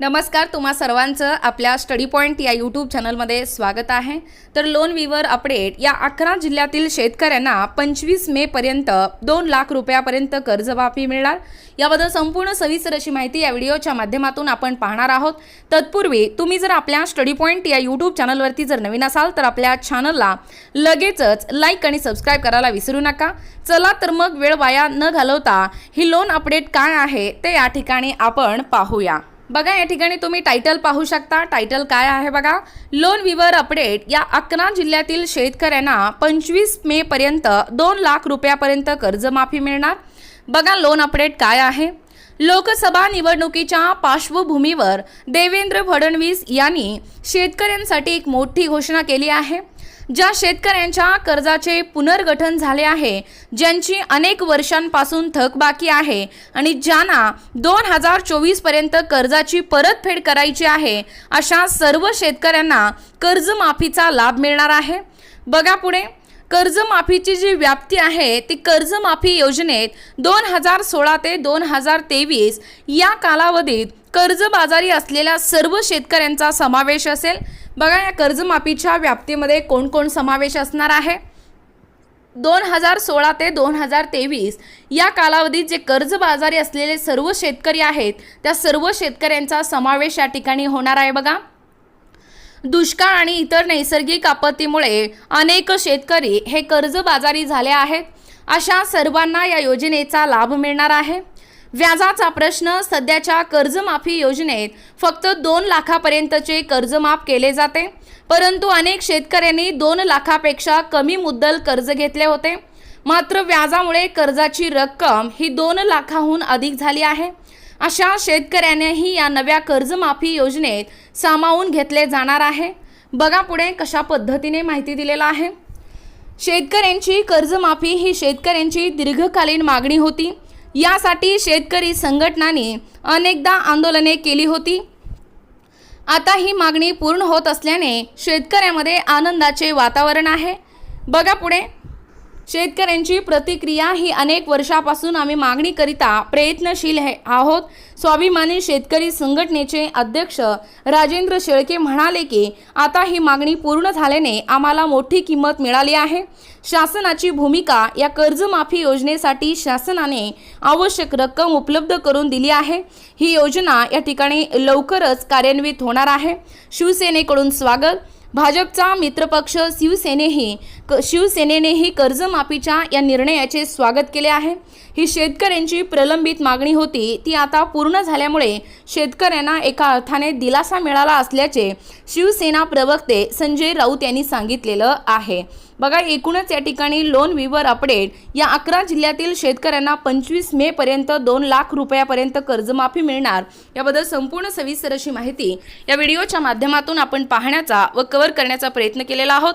नमस्कार तुम्हा सर्वांचं आपल्या स्टडी पॉईंट या यूट्यूब चॅनलमध्ये स्वागत आहे. तर लोन विवर अपडेट या अकरा जिल्ह्यातील शेतकऱ्यांना पंचवीस मेपर्यंत दोन लाख रुपयापर्यंत कर्जमाफी मिळणार. याबद्दल संपूर्ण सविस्तर अशी माहिती या व्हिडिओच्या माध्यमातून आपण पाहणार आहोत. तत्पूर्वी तुम्ही जर आपल्या स्टडी पॉईंट या यूट्यूब चॅनलवरती जर नवीन असाल तर आपल्या चॅनलला लगेचच लाईक आणि सबस्क्राईब करायला विसरू नका. चला तर मग वेळ वाया न घालवता ही लोन अपडेट काय आहे ते या ठिकाणी आपण पाहूया. बघा या ठिकाणी तुम्ही टायटल पाहू शकता. टायटल काय आहे बघा? लोन विवर अपडेट या अकरा जिल्ह्यातील शेतकऱ्यांना पंचवीस मे पर्यंत दोन लाख रुपयापर्यंत कर्जमाफी मिळणार. बघा लोन अपडेट काय आहे? लोकसभा निवडणुकीच्या पार्श्वभूमीवर देवेंद्र फडणवीस यांनी शेतकऱ्यांसाठी एक मोठी घोषणा केली आहे. ज्या शेतकऱ्यांच्या कर्जाचे पुनर्गठन झाले आहे ज्यांची अनेक वर्षांपासून थकबाकी आहे आणि ज्यांना दोन हजार चोवीसपर्यंत कर्जाची परतफेड करायची आहे अशा सर्व शेतकऱ्यांना कर्जमाफीचा लाभ मिळणार आहे. बघा पुढे. कर्जमाफीची जी व्याप्ती आहे ती कर्जमाफी योजनेत दोन हजार सोळा ते दोन हजार तेवीस या कालावधीत कर्जबाजारी असलेल्या सर्व शेतकऱ्यांचा समावेश असेल. बघा या कर्जमाफीच्या व्याप्तीमध्ये कोण कोण समावेश असणार आहे? दोन हजार सोळा ते दोन हजार तेवीस या कालावधीत जे कर्जबाजारी असलेले सर्व शेतकरी आहेत त्या सर्व शेतकऱ्यांचा समावेश या ठिकाणी होणार आहे बघा. दुष्काळ आणि इतर नैसर्गिक आपत्तीमुळे अनेक शेतकरी हे कर्जबाजारी झाले आहेत. अशा सर्वांना या योजनेचा लाभ मिळणार आहे. व्याजाचा प्रश्न सध्याच्या कर्जमाफी योजनेत फक्त दोन लाखापर्यंतचे कर्जमाफ केले जाते. परंतु अनेक शेतकऱ्यांनी दोन लाखापेक्षा कमी मुद्दल कर्ज घेतले होते. मात्र व्याजामुळे कर्जाची रक्कम ही दोन लाखाहून अधिक झाली आहे. अशा शेतकऱ्यानेही या नव्या कर्जमाफी योजनेत सामावून घेतले जाणार आहे. बघा पुढे कशा पद्धतीने माहिती दिलेलं आहे. शेतकऱ्यांची कर्जमाफी ही शेतकऱ्यांची दीर्घकालीन मागणी होती. यासाठी शेतकरी संघटनांनी अनेकदा आंदोलने केली होती. आता ही मागणी पूर्ण होत असल्याने शेतकऱ्यामध्ये आनंदाचे वातावरण आहे. बघा पुढे. शेतकऱ्यांची प्रतिक्रिया ही अनेक वर्षापासून आम्ही मागणीकरिता प्रयत्नशील आहोत. स्वाभिमानी शेतकरी संघटनेचे अध्यक्ष राजेंद्र शेळके म्हणाले की आता ही मागणी पूर्ण झाल्याने आम्हाला मोठी किंमत मिळाली आहे. शासनाची भूमिका या कर्जमाफी योजनेसाठी शासनाने आवश्यक रक्कम उपलब्ध करून दिली आहे. ही योजना या ठिकाणी लवकरच कार्यान्वित होणार आहे. शिवसेनेकडून स्वागत. भाजपचा मित्रपक्ष शिवसेनेही क शिवसेनेनेही कर्जमाफीच्या या निर्णयाचे स्वागत केले आहे. ही शेतकऱ्यांची प्रलंबित मागणी होती. ती आता पूर्ण झाल्यामुळे शेतकऱ्यांना एका अर्थाने दिलासा मिळाला असल्याचे शिवसेना प्रवक्ते संजय राऊत यांनी सांगितलेलं आहे. बघा एकूणच या ठिकाणी लोन विवर अपडेट या अकरा जिल्ह्यातील शेतकऱ्यांना पंचवीस मे पर्यंत दोन लाख रुपयापर्यंत कर्जमाफी मिळणार. याबद्दल संपूर्ण सविस्तर अशी माहिती या व्हिडिओच्या माध्यमातून आपण पाहण्याचा व कव्हर करण्याचा प्रयत्न केलेला आहोत.